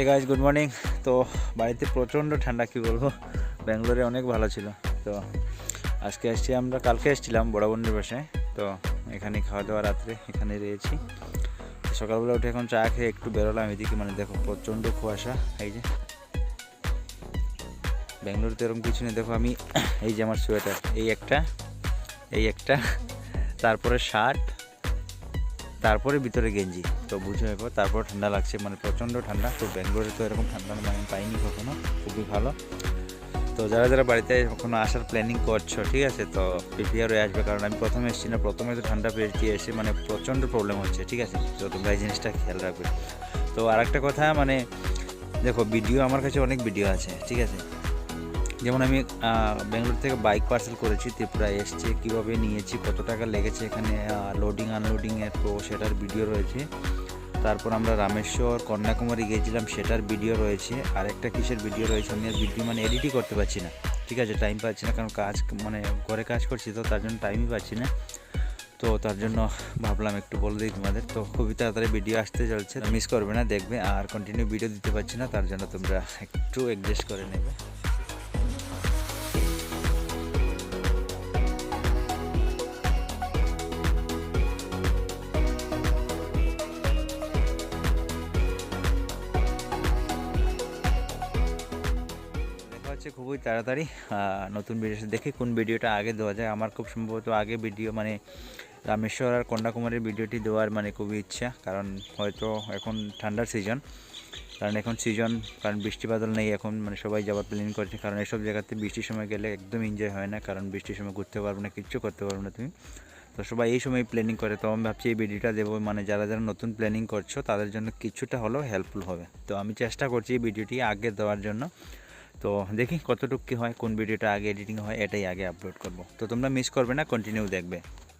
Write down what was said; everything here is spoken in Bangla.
এ গাইজ গুড মর্নিং তো বাড়িতে প্রচণ্ড ঠান্ডা, কী বলব? ব্যাঙ্গালোরে অনেক ভালো ছিল। তো আজকে এসছি আমরা, কালকে এসেছিলাম বড় বোনের বাসায়। তো এখানে খাওয়া দাওয়া রাত্রে এখানে রয়েছি। সকালবেলা উঠে এখন চা খেয়ে একটু বেরোলাম এদিকে। মানে দেখো, প্রচণ্ড কুয়াশা। এই যে ব্যাঙ্গালোরতে এরকম কিছু নেই। দেখো আমি, এই যে আমার সোয়েটার এই একটা এই একটা, তারপরে শার্ট তারপরে ভিতরে গেঞ্জি। তো বুঝে এরপর তারপর ঠান্ডা লাগছে মানে প্রচণ্ড ঠান্ডা, তো ব্যাঙ্গালোরে তো এরকম ঠান্ডা মানে আমি পাইনি কখনো, খুবই ভালো। তো যারা যারা বাড়িতে কখনো আসার প্ল্যানিং করছ, ঠিক আছে, তো প্রিপেয়ার আসবে, কারণ আমি প্রথমে এসেছি না, প্রথমে তো ঠান্ডা পেয়েছি এসে মানে প্রচণ্ড প্রবলেম হচ্ছে, ঠিক আছে, তো তোমরা এই জিনিসটা খেয়াল রাখবে। তো আর একটা কথা মানে দেখো ভিডিও আমার কাছে অনেক ভিডিও আছে, ঠিক আছে যেমন আমি বেঙ্গালোর থেকে বাইক পার্সেল করেছি ত্রিপুরায় এসছে, কীভাবে নিয়েছি, কত টাকা লেগেছে এখানে লোডিং আনলোডিংয়ের তো সেটার ভিডিও রয়েছে। তারপর আমরা রামেশ্বর, কন্যাকুমারী গিয়েছিলাম, সেটার ভিডিও রয়েছে আর একটা কিসের ভিডিও রয়েছে, আমি আর ভিডিও মানে এডিটই করতে পারছি না, ঠিক আছে টাইম পাচ্ছি না, কারণ কাজ মানে ঘরে কাজ করছি, তো তার জন্য টাইমই পাচ্ছি না। তো তার জন্য ভাবলাম একটু বলে দিই তোমাদের, তো খুবই তাড়াতাড়ি ভিডিও আসতে চলছে মিস করবে না, দেখবে, আর কন্টিনিউ ভিডিও দিতে পারছি না, তার জন্য তোমরা একটু অ্যাডজাস্ট করে নেবে। হচ্ছে খুবই তাড়াতাড়ি নতুন ভিডিও দেখি কোন ভিডিওটা আগে দেওয়া যায়। আমার খুব সম্ভবত আগে ভিডিও মানে রামেশ্বর আর কন্যাকুমারীর ভিডিওটি দেওয়ার মানে খুবই ইচ্ছা, কারণ হয়তো এখন ঠান্ডার সিজন কারণ এখন সিজন কারণ বৃষ্টি বাদল নেই এখন মানে সবাই যাওয়ার প্ল্যানিং করছে, কারণ এসব জায়গাতে বৃষ্টির সময় গেলে একদম এনজয় হয় না, কারণ বৃষ্টির সময় ঘুরতে পারব না, কিচ্ছু করতে পারব না তুমি। তো সবাই এই সময় প্ল্যানিং করে, তো আমি ভাবছি এই ভিডিওটা দেবো মানে যারা যারা নতুন প্ল্যানিং করছ, তাদের জন্য কিছুটা হলেও হেল্পফুল হবে। তো আমি চেষ্টা করছি এই ভিডিওটি আগে দেওয়ার জন্য। তো দেখি কতটুকু কী হয়, কোন ভিডিওটা আগে এডিটিং হয়, এটাই আগে আপলোড করব। তো তোমরা মিস করবে না কন্টিনিউ দেখবে।